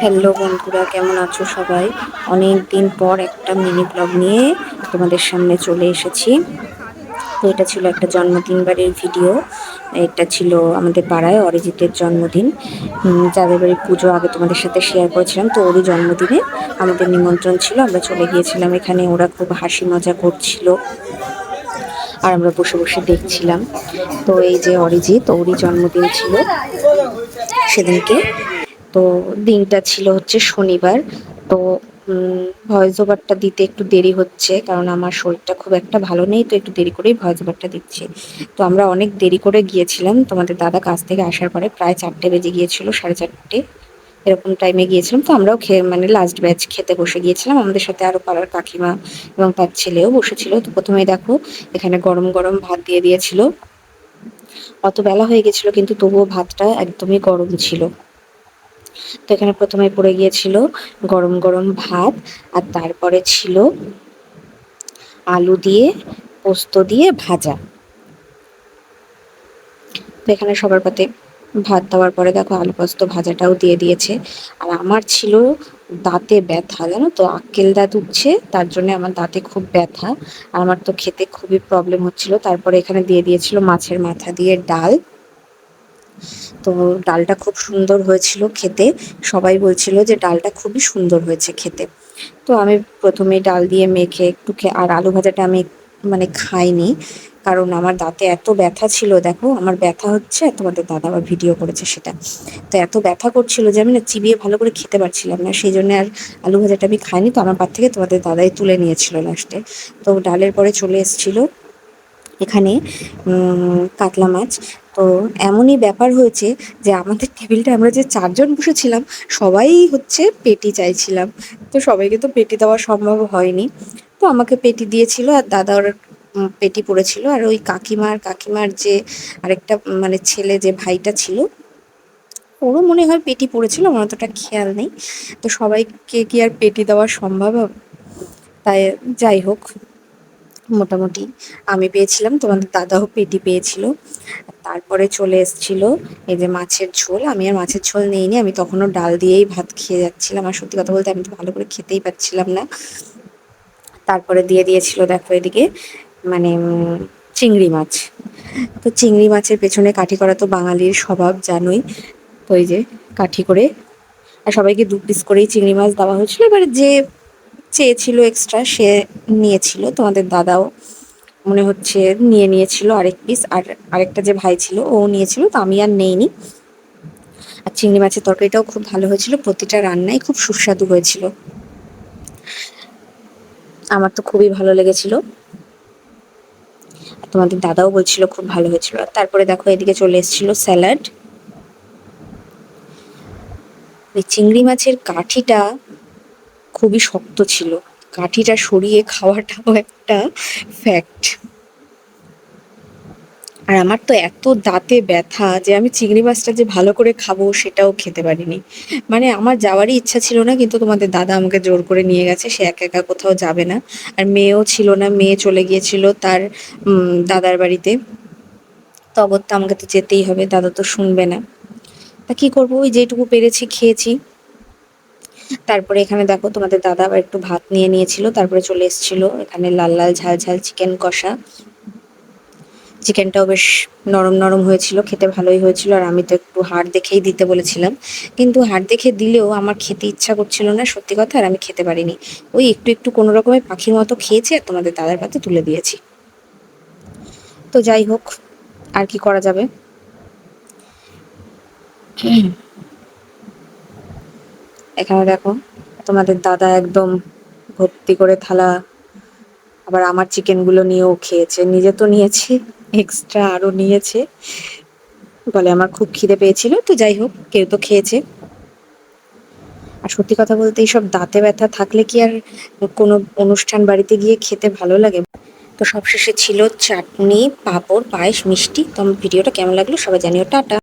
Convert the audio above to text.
Hello বন্ধুরা, কেমন আছো সবাই? অনেক দিন পর একটা মিনি ব্লগ নিয়ে তোমাদের সামনে চলে এসেছি। তো এটা ছিল একটা জন্মদিন বাড়ির ভিডিও এটা ছিল আমাদের পাড়ায় অরিজিতের জন্মদিন। যাদের বাড়ির পুজো আগে তোমাদের সাথে শেয়ার করেছিলাম, তো ওরই জন্মদিনে আমাদের নিমন্ত্রণ ছিল। আমরা চলে গিয়েছিলাম এখানে, ওরা খুব হাসি মজা করছিল। আর আমরা বসে বসে দেখছিলাম। তো এই যে অরিজিৎ, ওরই জন্মদিন ছিল সেদিনকে। তো দিনটা ছিল হচ্ছে শনিবার। তো ভয়েস ওভারটা দিতে একটু দেরি হচ্ছে, কারণ আমার শরীরটা খুব একটা ভালো নেই, তো একটু দেরি করেই ভয়েস ওভারটা দিচ্ছি। তো আমরা অনেক দেরি করে গিয়েছিলাম। তোমাদের দাদা কাছ থেকে আসার পরে প্রায় চারটে বেজে গিয়েছিল, সাড়ে চারটে এরকম টাইমে গিয়েছিলাম। তো আমরাও খেয়ে মানে লাস্ট ব্যাচ খেতে বসে গিয়েছিলাম। আমাদের সাথে আরও পাড়ার কাকিমা এবং তার ছেলেও বসেছিল। তো প্রথমে দেখো, এখানে গরম গরম ভাত দিয়ে দিয়েছিল। অত বেলা হয়ে গেছিল, কিন্তু তবুও ভাতটা একদমই গরম ছিল। তো এখানে প্রথমে পড়ে গিয়েছিল গরম গরম ভাত, আর তারপরে ছিল আলু দিয়ে পোস্ত দিয়ে ভাজা। তো এখানে সবার পাতে ভাত দেওয়ার পরে দেখো আলু পোস্ত ভাজাটাও দিয়ে দিয়েছে। আর আমার ছিল দাঁতে ব্যথা, জানো তো? আক্কেল দাঁত উঠছে, তার জন্য আমার দাঁতে খুব ব্যথা। আর আমার তো খেতে খুবই প্রবলেম হচ্ছিল। তারপরে এখানে দিয়ে দিয়েছিল মাছের মাথা দিয়ে ডাল। তো ডালটা খুব সুন্দর হয়েছিল খেতে। সবাই বলছিল যে ডালটা খুবই সুন্দর হয়েছে খেতে। তো আমি প্রথমে ডাল দিয়ে মেখে একটু আর আলু ভাজাটা আমি মানে খাইনি, কারণ আমার দাঁতে এত ব্যথা ছিল, দেখো, আমার ব্যথা হচ্ছে তোমাদের দাদা আবার ভিডিও করেছে সেটা। তো এত ব্যথা করছিল যে আমি না চিবিয়ে ভালো করে খেতে পারছিলাম না, সেই জন্য আর আলু ভাজাটা আমি খাইনি। তো আমার পর থেকে তোমাদের দাদাই তুলে নিয়েছিল লাস্টে তো ডালের পরে চলে এসেছিল এখানে কাতলা মাছ। তো এমনই ব্যাপার হয়েছে যে আমাদের টেবিলটা আমরা যে চারজন বসেছিলাম, সবাই হচ্ছে পেটি চাইছিলাম। তো সবাইকে তো পেটি দেওয়া সম্ভব হয়নি। তো আমাকে পেটি দিয়েছিল আর দাদা ওর পেটি পড়েছিল। আর ওই কাকিমার কাকিমার যে আরেকটা মানে ছেলে যে ভাইটা ছিল, ওরও মনে হয় পেটি পড়েছিল, আমার অতটা খেয়াল নেই। তো সবাইকে কি আর পেটি দেওয়া সম্ভব? তাই যাই হোক। মোটামুটি আমি পেয়েছিলাম, তোমাদের দাদাও পেটি পেয়েছিল। তারপরে চলে এসছিল এই যে মাছের ঝোল। আমি আর মাছের ঝোল নিইনি, আমি তখনও ডাল দিয়েই ভাত খেয়ে যাচ্ছিলাম। আর সত্যি কথা বলতে আমি তো ভালো করে খেতেই পাচ্ছিলাম না। তারপরে দিয়ে দিয়েছিল, দেখো এদিকে মানে চিংড়ি মাছ। তো চিংড়ি মাছের পেছনে কাঠি করা তো বাঙালির স্বভাব, জানোই। তো এই যে কাঠি করে, আর সবাইকে দু পিস করেই চিংড়ি মাছ দেওয়া হয়েছিল। এবার যে চেয়েছিল এক্সট্রা সে নিয়েছিল। তোমাদের দাদাও মনে হচ্ছে নিয়ে নিয়েছিল আরেক পিস আর আরেকটা যে ভাই ছিল, ও নিয়েছিল, তো আমি আর নেইনি। আর চিংড়ি মাছের তরকারিটাও খুব ভালো হয়েছিল। প্রতিটা রান্নাই খুব সুস্বাদু হয়েছিল। আমার তো খুবই ভালো লেগেছিল। তোমাদের দাদাও বলছিল খুব ভালো হয়েছিল। তারপরে দেখো, এদিকে চলে এসেছিল স্যালাড চিংড়ি মাছের কাঠিটা খুবই শক্ত ছিল। কাঠিটা সরিয়ে খাওয়াটাও একটা ফ্যাক্ট আর আমার তো এত দাঁতে ব্যথা যে আমি চিংড়ি মাছটা যে ভালো করে খাব সেটাও খেতে পারিনি। মানে আমার যাওয়ারই ইচ্ছা ছিল না, কিন্তু তোমাদের দাদা আমাকে জোর করে নিয়ে গেছে, সে একা একা কোথাও যাবে না। আর মেয়েও ছিল না, মেয়ে চলে গিয়েছিল তার দাদার বাড়িতে। তো অগত্যা আমাকে তো যেতেই হবে, দাদা তো শুনবে না। তা কী করব? ওই যেটুকু পেরেছি, খেয়েছি। তারপরে এখানে দেখো তোমাদের দাদা আবার একটু ভাত নিয়ে নিয়েছিল, তারপরে চলে এসেছিল এখানে লাল লাল ঝাল ঝাল চিকেন কষা। চিকেনটাও বেশ নরম নরম হয়েছিল, খেতে ভালোই হয়েছিল, আর আমি তো একটু হাড় দেখেই দিতে বলেছিলাম। কিন্তু হাড় দেখে দিলেও আমার খেতে ইচ্ছা করছিল না, সত্যি কথা, আর আমি খেতে পারিনি। ওই একটু একটু কোনো রকমের পাখির মতো খেয়েছি, আর তোমাদের দাদার পাতে তুলে দিয়েছি। তো যাই হোক, আর কি করা যাবে? এখানে দেখো, তোমাদের দাদা একদম ভর্তি করে থালা, আবার আমার চিকেনগুলো নিয়েও খেয়েছে। নিজে তো নিয়েছে এক্সট্রা আরও নিয়েছে। বলে আমার খুব খিদে পেয়েছিল, তো যাই হোক, কেউ তো খেয়েছে। আর সত্যি কথা বলতে এইসব দাঁতে ব্যথা থাকলে কি আর কোনো অনুষ্ঠান বাড়িতে গিয়ে খেতে ভালো লাগে? তো সবশেষে ছিল চাটনি, পাঁপড়, পায়েস, মিষ্টি। তো আমার ভিডিওটা কেমন লাগল সবাই জানিও। টাটা।